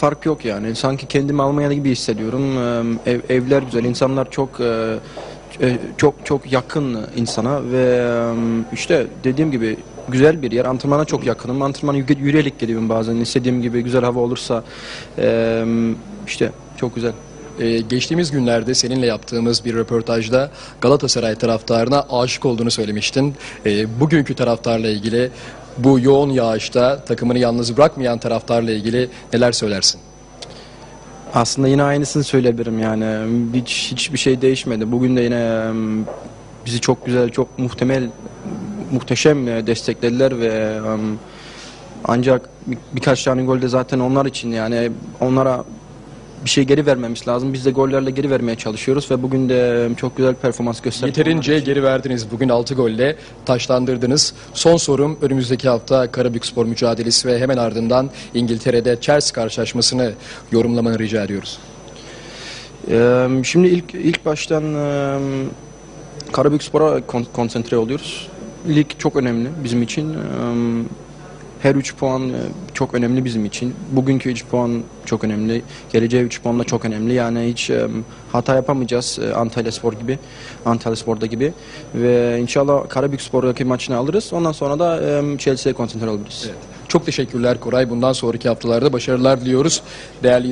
fark yok yani. Sanki kendimi Almanya'da gibi hissediyorum. Ee, Ev, evler güzel, insanlar çok e, e, çok çok yakın insana ve e, işte dediğim gibi güzel bir yer. Antrenmana çok yakınım. Antrenmana yürü- yürüyerek geliyorum bazen. İstediğim gibi güzel hava olursa işte çok güzel. Geçtiğimiz günlerde seninle yaptığımız bir röportajda Galatasaray taraftarına aşık olduğunu söylemiştin. Bugünkü taraftarla ilgili bu yoğun yağışta takımını yalnız bırakmayan taraftarla ilgili neler söylersin? Aslında yine aynısını söyleyebilirim yani. Hiç hiçbir şey değişmedi. Bugün de yine bizi çok güzel, çok muhtemel, muhteşem e, desteklediler ve ancak bir- birkaç tane gol de zaten onlar için yani onlara bir şey geri vermemiz lazım. Biz de gollerle geri vermeye çalışıyoruz ve bugün de çok güzel performans gösterdik. Yeterince geri verdiniz. Bugün 6 golle taşlandırdınız. Son sorum önümüzdeki hafta Karabükspor mücadelesi ve hemen ardından İngiltere'de Chelsea karşılaşmasını yorumlamanı rica ediyoruz. Şimdi ilk ilk baştan eee Karabükspor'a kon- konsantre oluyoruz. Lig çok önemli bizim için. Eee, Her 3 puan eee, çok önemli bizim için. Bugünkü 3 puan çok önemli. Geleceğe 3 puan da çok önemli. Yani hiç eee, hata yapamayacağız eee, Antalya Spor gibi, Antalya Spor'da gibi. Ve inşallah Karabükspor'daki maçını alırız. Ondan sonra da Chelsea'ye konsantre oluruz. Çok teşekkürler Koray. Bundan sonraki haftalarda başarılar diliyoruz. Değerli